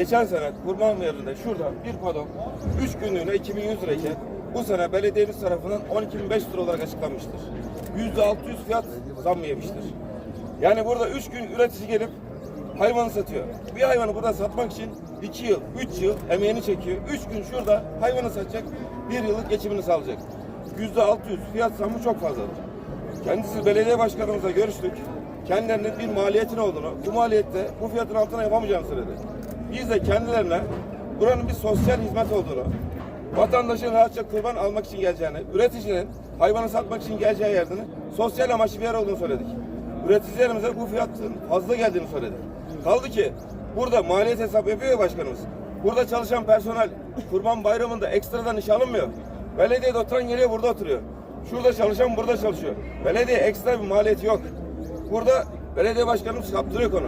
geçen sene kurban yerinde şurada bir kodok 3 günlüğüne 2100 lirayken bu sene belediyemiz tarafından 12.500 lira olarak açıklanmıştır. %600 fiyat zam yemiştir. Yani burada 3 gün üretici gelip hayvanı satıyor. Bir hayvanı burada satmak için 2 yıl, 3 yıl emeğini çekiyor. 3 gün şurada hayvanı satacak, 1 yıllık geçimini sağlayacak. %600 fiyat zammı çok fazladır. Kendisi belediye başkanımızla görüştük. Kendilerinin bir maliyetin olduğunu, bu maliyette bu fiyatın altına yapamayacağını söyledi. Biz de kendilerine buranın bir sosyal hizmet olduğunu, vatandaşın rahatça kurban almak için geleceğini, üreticinin hayvanı satmak için geleceği yerden sosyal amaçlı bir yer olduğunu söyledik. Üreticilerimize bu fiyatın fazla geldiğini söyledik. Kaldı ki burada maliyet hesabı yapıyor ya başkanımız. Burada çalışan personel kurban bayramında ekstradan iş alınmıyor. Belediyede oturan geliyor burada oturuyor. Şurada çalışan burada çalışıyor. Belediye ekstra bir maliyeti yok. Burada belediye başkanımız kaptırıyor konu.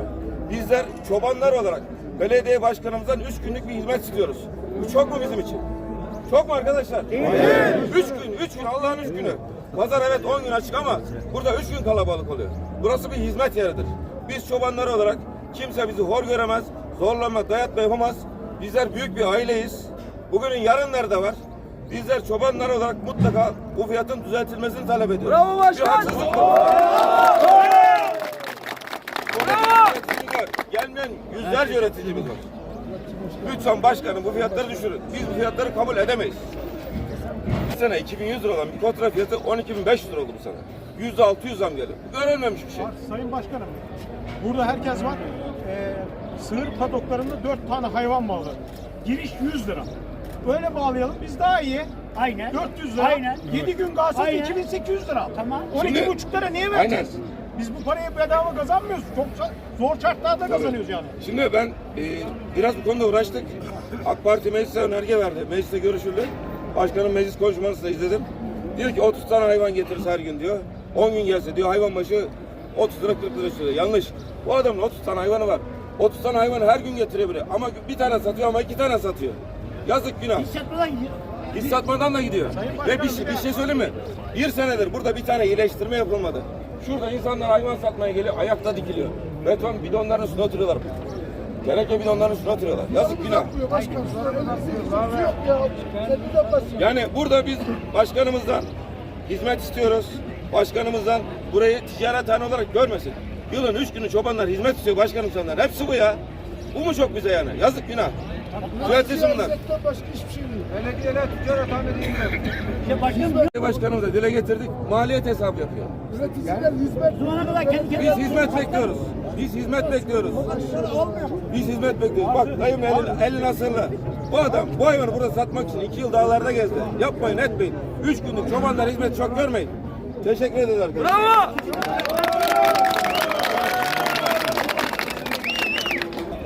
Bizler çobanlar olarak belediye başkanımızdan üç günlük bir hizmet istiyoruz. Bu çok mu bizim için? Çok mu arkadaşlar? Üç gün, üç gün Allah'ın üç günü. Pazar evet on gün açık ama burada üç gün kalabalık oluyor. Burası bir hizmet yeridir. Biz çobanlar olarak kimse bizi hor göremez, zorlama, dayatma yapamaz. Bizler büyük bir aileyiz. Bugünün yarınları da var. Bizler çobanlar olarak mutlaka bu fiyatın düzeltilmesini talep ediyoruz. Bravo başkan! Bir haksızlık var. Üreticiler, Gelmeyen yüzlerce üreticimiz var. Lütfen başkanım bu fiyatları düşürün. Biz bu fiyatları kabul edemeyiz. Bu sene 2100 lira olan bir kontra fiyatı 12.500 lira oldu bu sene. %600 zam geldi. Bu Görülmemiş bir şey. Sayın Başkanım, burada herkes var. Ee, sığır padoklarında dört tane hayvan bağlı. Giriş 100 lira. Böyle bağlayalım biz daha iyi. Aynen. 400 lira. Aynen. 7 gün kalsa Aynen. 2800 lira. Tamam. 12,5 lira niye vereceğiz? Biz bu parayı bedava kazanmıyoruz. Çok zor şartlarda kazanıyoruz yani. Şimdi ben e, biraz bu konuda uğraştık. AK Parti meclise önerge verdi. Mecliste görüşüldü. Başkanın meclis konuşmasını da izledim. Diyor ki 30 tane hayvan getirirse her gün diyor. 10 gün gelse diyor hayvan başı 30 lira 40 lira istiyor. Yanlış. Bu adamın 30 tane hayvanı var. 30 tane hayvanı her gün getirebiliyor. Ama bir tane satıyor ama iki tane satıyor. Yazık günah. Gidiyor. Hiç satmadan da gidiyor. Ve bir, şey- bir şey söyleyeyim mi? Bir senedir burada bir tane iyileştirme yapılmadı. Şurada insanlar hayvan satmaya geliyor, ayakta dikiliyor. Beton bidonların üstüne oturuyorlar. Teneke bidonların üstüne oturuyorlar. Yazık günah. Yani burada biz başkanımızdan hizmet istiyoruz. Başkanımızdan burayı ticarethane olarak görmesin. Yılın üç günü çobanlar hizmet istiyor başkanım senden. Hepsi bu ya. Bu mu çok bize yani? Yazık günah. Düzeltilsin bunlar. Belediyeler ticarethane değil mi? İşte başkanım Belediye Başkanımıza dile getirdik. Maliyet hesabı yapıyor. bu zamana kadar kendi Biz hizmet bekliyoruz. Biz hizmet bekliyoruz. Biz hizmet bekliyoruz. Bak dayım eli, eli nasırlı. Bu adam bu hayvanı burada satmak için iki yıl dağlarda gezdi. Yapmayın etmeyin. Üç günlük çobanlar hizmet çok görmeyin. Teşekkür ederiz arkadaşlar. Bravo!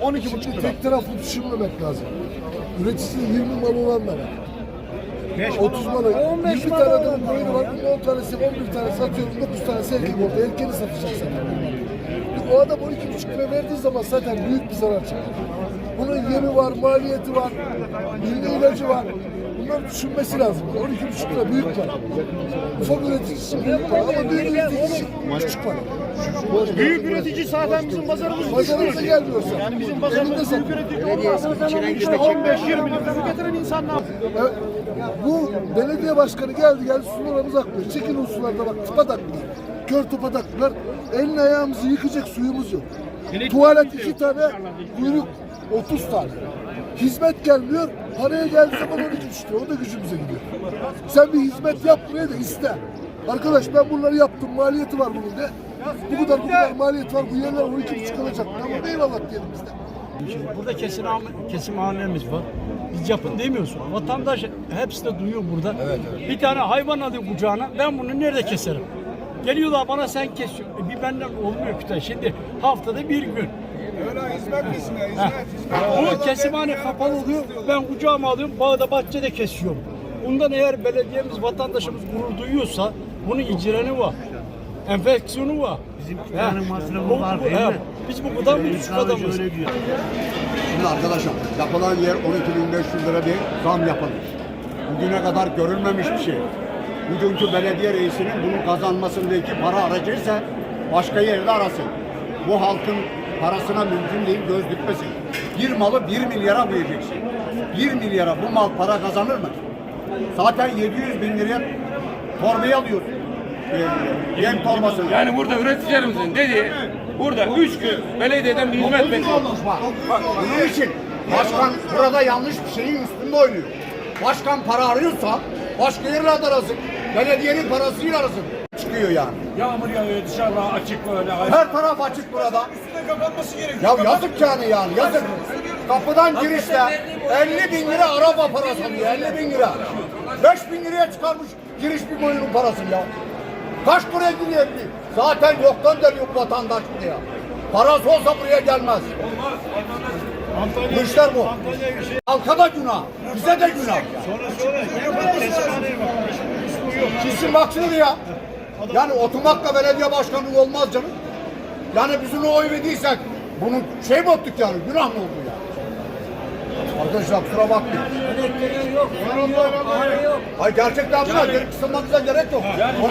12 buçuk tek taraflı düşünmemek lazım. Üreticinin 20 malı olanlara. 30 malı, 20 tane adamın koyunu var, bunun 10 tanesi, 11 tane satıyorum, 9 tanesi erkek orada, erkeğini satacak zaten. O adam 12 buçuk lira verdiği zaman zaten büyük bir zarar çıkar. Bunun yemi var, maliyeti var, milli ilacı var. Bunları düşünmesi lazım. 12 buçuk lira büyük para. Ufak üretici için büyük para ama büyük üretici için küçük para. Büyük üretici zaten bizim pazarımız Pazarımıza gelmiyorsa. Yani bizim pazarımız büyük üretici olmazsa işte 15-20 lira getiren insanlar. Evet. Bu belediye başkanı geldi geldi sularımız akmıyor. Çekin o sularda bak tıpa taktılar. Kör tıpa taktılar. Elini ayağımızı yıkacak suyumuz yok. Tuvalet iki tane, kuyruk 30 tane. Hizmet gelmiyor, paraya geldiği zaman 12 lira. O da gücümüze gidiyor. Sen bir hizmet yap buraya da iste. Arkadaş ben bunları yaptım, maliyeti var bunun de. Bu kadar bu kadar maliyet var, bu yerler 12,5 kalacak. Tamam eyvallah diyelim biz de. Burada kesim, kesim hanemiz var. Biz yapın demiyoruz. Vatandaş hepsi de duyuyor burada. Bir tane hayvan alıyor kucağına. Ben bunu nerede keserim? Geliyorlar bana sen kesiyorsun. E bir benden olmuyor ki. Şimdi haftada bir gün. Öyle hizmet Ha. hizmet, hizmet. Bu kesimhane kapalı oluyor. Ben kucağıma alıyorum. Bağda bahçede kesiyorum. Bundan eğer belediyemiz, vatandaşımız gurur duyuyorsa bunun icreni var. Enfeksiyonu var. Bizim masrafı var değil mi? Biz bu kadar mı düşük adamız? Şimdi arkadaşım yapılan yer 12.500 lira bir zam yapılmış. Bugüne kadar görülmemiş bir şey. Bugünkü belediye reisinin bunun kazanmasındaki para aracıysa başka yerde arasın. Bu halkın parasına mümkün değil göz dikmesin. Bir malı 1 milyara koyacaksın. 1 milyara bu mal para kazanır mı? Zaten 700 bin liraya torbayı alıyorsun. Ee, yem torbasını. Yani burada üreticilerimizin dediği burada üç gün belediyeden bir hizmet bekliyor. Bak, bunun için başkan burada yanlış bir şeyin üstünde oynuyor. Başkan para arıyorsa başka yerlerden arasın. Belediyenin parasıyla arasın. Çıkıyor yani. Yağmur yağıyor dışarıda açık böyle. Her taraf açık burada. Üstüne kapanması gerekiyor. Ya yazık yani yani yazık. Kapıdan girişte 50 bin lira araba parası alıyor 50 bin lira. 5 bin liraya çıkarmış giriş bir boyunun parasını ya. Kaç buraya gidiyor? Zaten yoktan geliyor bu vatandaş buraya. Parası olsa buraya gelmez. Bu işler bu. Halka da günah, bize de günah. Kesin baksın ya. Yani otomakla belediye başkanlığı olmaz canım. Yani biz ona oy verdiysek bunun şey mi ettik yani günah mı oldu ya? Arkadaşlar kusura bakmayın. yok. Sorun yok. Para yok. Hayır gerçekten buna gerek kısılmamıza gerek yok. O-